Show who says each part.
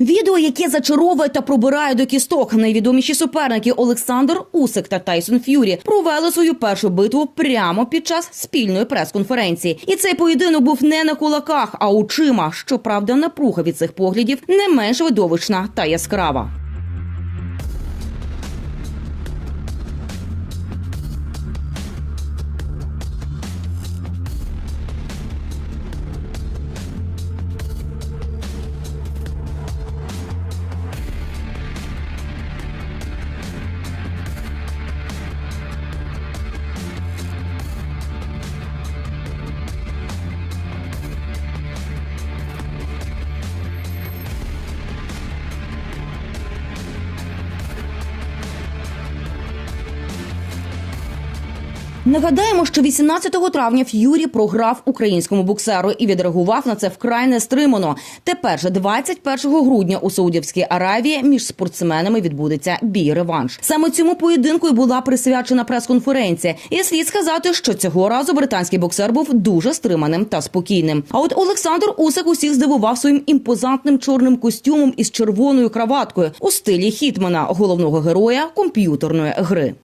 Speaker 1: Відео, яке зачаровує та пробирає до кісток, найвідоміші суперники Олександр Усик та Тайсон Ф'юрі провели свою першу битву прямо під час спільної прес-конференції. І цей поєдинок був не на кулаках, а очима. Щоправда, напруга від цих поглядів не менш видовищна та яскрава. Нагадаємо, що 18 травня Ф'юрі програв українському боксеру і відреагував на це вкрай нестримано. Тепер же 21 грудня у Саудівській Аравії між спортсменами відбудеться бій реванш. Саме цьому поєдинку й була присвячена прес-конференція. І слід сказати, що цього разу британський боксер був дуже стриманим та спокійним. А от Олександр Усик усіх здивував своїм імпозантним чорним костюмом із червоною краваткою у стилі хітмана, головного героя комп'ютерної гри.